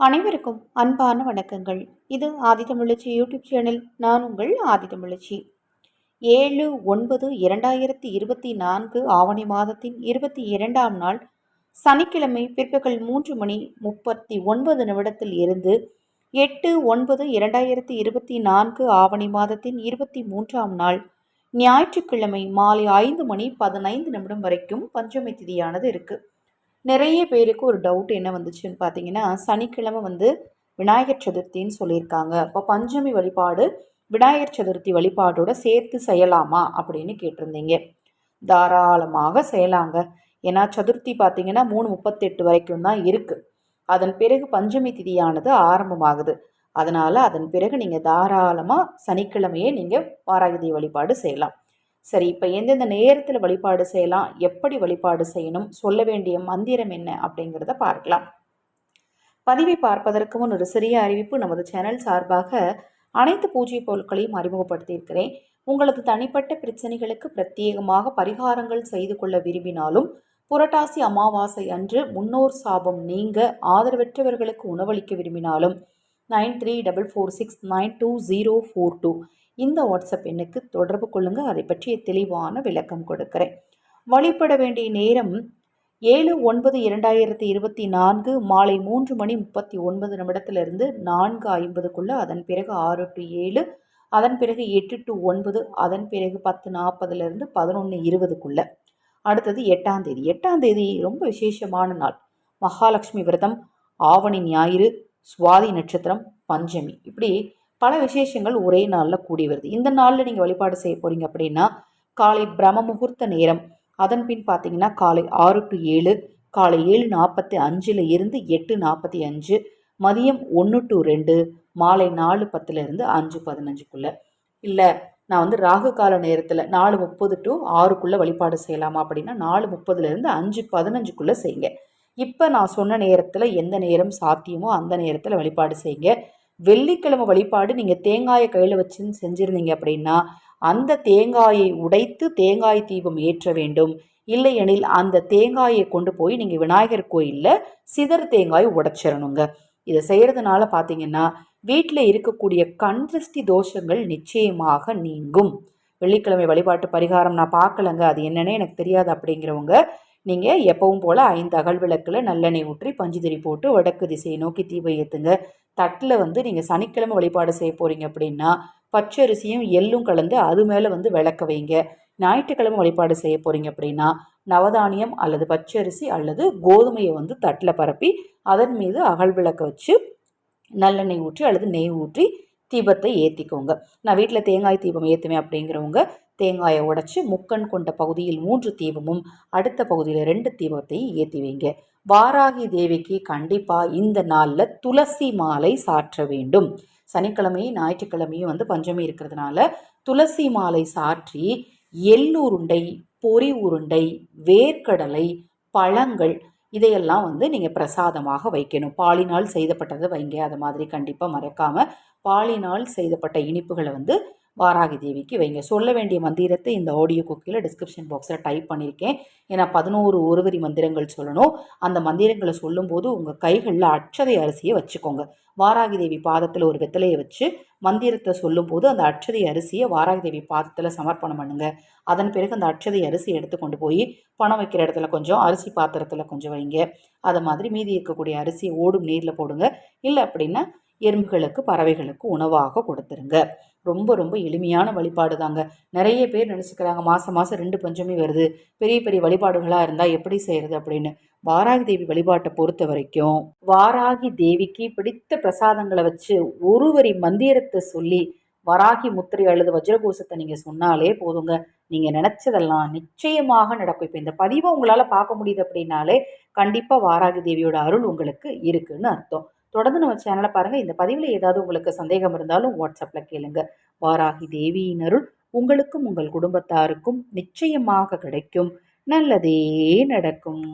அனைவருக்கும் அன்பான வணக்கங்கள். இது ஆதிதமிழச்சி யூடியூப் சேனல். நான் உங்கள் ஆதிதமிழச்சி ஏழு ஒன்பது இரண்டாயிரத்தி இருபத்தி நான்கு ஆவணி மாதத்தின் இருபத்தி இரண்டாம் நாள் சனிக்கிழமை பிற்பகல் மூன்று மணி முப்பத்தி ஒன்பது நிமிடத்தில் இருந்து எட்டு ஒன்பது இரண்டாயிரத்தி இருபத்தி நான்கு ஆவணி மாதத்தின் இருபத்தி மூன்றாம் நாள் ஞாயிற்றுக்கிழமை மாலை ஐந்து மணி பதினைந்து நிமிடம் வரைக்கும் பஞ்சமி திதியானது இருக்குது நிறைய பேருக்கு ஒரு டவுட் என்ன வந்துச்சுன்னு பார்த்தீங்கன்னா சனிக்கிழமை வந்து விநாயகர் சதுர்த்தின்னு சொல்லியிருக்காங்க. அப்போ பஞ்சமி வழிபாடு விநாயகர் சதுர்த்தி வழிபாடோட சேர்த்து செய்யலாமா அப்படின்னு கேட்டிருந்தீங்க. தாராளமாக செய்யலாங்க. ஏன்னா சதுர்த்தி பார்த்தீங்கன்னா மூணு முப்பத்தெட்டு வரைக்கும் தான் இருக்குது அதன் பிறகு பஞ்சமி திதியானது ஆரம்பமாகுது. அதனால் அதன் பிறகு நீங்கள் தாராளமாக சனிக்கிழமையே நீங்கள் வாராகதி வழிபாடு செய்யலாம். சரி இப்போ எந்தெந்த நேரத்தில் வழிபாடு செய்யலாம்? எப்படி வழிபாடு செய்யணும்? சொல்ல வேண்டிய மந்திரம் என்ன? அப்படிங்கிறத பார்க்கலாம். பதிவை பார்ப்பதற்கு முன் ஒரு சிறிய அறிவிப்பு நமது சேனல் சார்பாக அனைத்து பூஜை பொருட்களையும் அறிமுகப்படுத்தியிருக்கிறேன். உங்களது தனிப்பட்ட பிரச்சனைகளுக்கு பிரத்யேகமாக பரிகாரங்கள் செய்து கொள்ள விரும்பினாலும் புரட்டாசி அமாவாசை அன்று முன்னோர் சாபம் நீங்க ஆதரவற்றவர்களுக்கு உணவளிக்க விரும்பினாலும் nine three double four six nine two zero four two. இந்த வாட்ஸ்அப் எண்ணுக்கு தொடர்பு கொள்ளுங்கள் அதை பற்றிய தெளிவான விளக்கம் கொடுக்கிறேன். வழிபட வேண்டிய நேரம் ஏழு ஒன்பது இரண்டாயிரத்தி இருபத்தி நான்கு மாலை மூன்று மணி முப்பத்தி ஒன்பது நிமிடத்திலிருந்து நான்கு ஐம்பதுக்குள்ளே அதன் பிறகு ஆறு டு ஏழு அதன் பிறகு எட்டு டு ஒன்பது அதன் பிறகு பத்து நாற்பதுலேருந்து பதினொன்று இருபதுக்குள்ளே. அடுத்தது எட்டாம் தேதி. எட்டாம் தேதி ரொம்ப விசேஷமான நாள். மகாலட்சுமி விரதம் ஆவணி ஞாயிறு சுவாதி நட்சத்திரம் பஞ்சமி. இப்படி பல விசேஷங்கள் ஒரே நாளில் கூடி வருது. இந்த நாளில் நீங்கள் வழிபாடு செய்ய போகிறீங்க அப்படின்னா காலை பிரம்ம முகூர்த்த நேரம். அதன் பின் பார்த்தீங்கன்னா காலை ஆறு டு ஏழு காலை ஏழு நாற்பத்தி அஞ்சில் இருந்து எட்டு நாற்பத்தி அஞ்சு மதியம் ஒன்று டு ரெண்டு மாலை நாலு பத்துலேருந்து அஞ்சு பதினஞ்சுக்குள்ளே. இல்லை நான் வந்து ராகு கால நேரத்தில் நாலு முப்பது டு ஆறுக்குள்ளே வழிபாடு செய்யலாமா அப்படின்னா நாலு முப்பதுலேருந்து அஞ்சு பதினஞ்சுக்குள்ளே செய்யுங்க. இப்போ நான் சொன்ன நேரத்தில் எந்த நேரம் சாத்தியமோ அந்த நேரத்தில் வழிபாடு செய்யுங்க வெள்ளிக்கிழமை வழிபாடு நீங்கள் தேங்காயை கையில் வச்சுன்னு செஞ்சுருந்தீங்க அப்படின்னா அந்த தேங்காயை உடைத்து தேங்காய் தீபம் ஏற்ற வேண்டும். இல்லையெனில் அந்த தேங்காயை கொண்டு போய் நீங்கள் விநாயகர் கோயிலில் சிதறு தேங்காய் உடைச்சிடணுங்க. இதை செய்கிறதுனால பார்த்தீங்கன்னா வீட்டில் இருக்கக்கூடிய கண் திருஷ்டி தோஷங்கள் நிச்சயமாக நீங்கும். வெள்ளிக்கிழமை வழிபாட்டு பரிகாரம் நான் பார்க்கலங்க. அது என்னன்னே எனக்கு தெரியாது அப்படிங்கிறவங்க நீங்கள் எப்பவும் போல் ஐந்து அகல் விளக்கில் நல்லெண்ணெய் ஊற்றி பஞ்சுதிரி போட்டு வடக்கு திசையை நோக்கி தீபம் ஏற்றுங்க தட்டில் வந்து நீங்கள் சனிக்கிழமை வழிபாடு செய்ய போகிறீங்க அப்படின்னா பச்சரிசியும் எள்ளும் கலந்து அது மேலே வந்து விளக்க வைங்க. ஞாயிற்றுக்கிழமை வழிபாடு செய்ய போகிறீங்க அப்படின்னா நவதானியம் அல்லது பச்சரிசி அல்லது கோதுமையை வந்து தட்டில் பரப்பி அதன் மீது அகல் விளக்க வச்சு நல்லெண்ணெய் ஊற்றி அல்லது நெய் ஊற்றி தீபத்தை ஏற்றிக்கோங்க நான் வீட்டில் தேங்காய் தீபம் ஏற்றுவேன் அப்படிங்கிறவங்க தேங்காயை உடைச்சி முக்கன் கொண்ட பகுதியில் மூன்று தீபமும் அடுத்த பகுதியில் ரெண்டு தீபத்தையும் ஏற்றி வைங்க. வாராகி தேவிக்கு கண்டிப்பாக இந்த நாளில் துளசி மாலை சாற்ற வேண்டும். சனிக்கிழமையும் ஞாயிற்றுக்கிழமையும் வந்து பஞ்சமி இருக்கிறதுனால துளசி மாலை சாற்றி எள்ளுருண்டை பொறி உருண்டை வேர்க்கடலை பழங்கள் இதையெல்லாம் வந்து நீங்கள் பிரசாதமாக வைக்கணும். பாலினால் செய்தப்பட்டதை வைங்க. அது மாதிரி கண்டிப்பாக மறக்காமல் பாலினால் செய்தப்பட்ட இனிப்புகளை வந்து வாராகி தேவிக்கு வைங்க. சொல்ல வேண்டிய மந்திரத்தை இந்த ஆடியோ குக்கியில் டிஸ்கிரிப்ஷன் பாக்ஸில் டைப் பண்ணியிருக்கேன் ஏன்னா பதினோரு ஒருவரி மந்திரங்கள் சொல்லணும். அந்த மந்திரங்களை சொல்லும்போது உங்கள் கைகளில் அச்சதை அரிசியை வச்சுக்கோங்க. வாராகி தேவி பாதத்தில் ஒரு வெத்தலையை வச்சு மந்திரத்தை சொல்லும்போது அந்த அச்சதை அரிசியை வாராகி தேவி பாதத்தில் சமர்ப்பணம் பண்ணுங்க. அதன் பிறகு அந்த அச்சதை அரிசி எடுத்து கொண்டு போய் பணம் வைக்கிற இடத்துல கொஞ்சம் அரிசி பாத்திரத்தில் கொஞ்சம் வைங்க. அதை மாதிரி மீதி இருக்கக்கூடிய அரிசியை ஓடும் நீரில் போடுங்க. இல்லை அப்படின்னா எறும்புகளுக்கு பறவைகளுக்கு உணவாக கொடுத்துருங்க. ரொம்ப ரொம்ப எளிமையான வழிபாடு தாங்க நிறைய பேர் நினச்சிக்கிறாங்க மாதம் மாதம் ரெண்டு பஞ்சமி வருது. பெரிய பெரிய வழிபாடுகளாக இருந்தால் எப்படி செய்கிறது அப்படின்னு. வாராகி தேவி வழிபாட்டை பொறுத்த வரைக்கும் வாராகி தேவிக்கு பிடித்த பிரசாதங்களை வச்சு ஒரு வரி மந்திரத்தை சொல்லி வராகி முத்திரை அல்லது வஜ்ரகோசத்தை நீங்கள் சொன்னாலே போதுங்க. நீங்கள் நினச்சதெல்லாம் நிச்சயமாக நடக்கும். இப்போ இந்த பதிவை உங்களால் பார்க்க முடியுது அப்படின்னாலே கண்டிப்பாக வாராகி தேவியோட அருள் உங்களுக்கு இருக்குன்னு அர்த்தம். தொடர்ந்து நம்ம சேனலை பாருங்கள் இந்த பதிவில் ஏதாவது உங்களுக்கு சந்தேகம் இருந்தாலும் வாட்ஸ்அப்பில் கேளுங்க. வாராகி தேவியின் அருள் உங்களுக்கும் உங்கள் குடும்பத்தாருக்கும் நிச்சயமாக கிடைக்கும். நல்லதே நடக்கும்.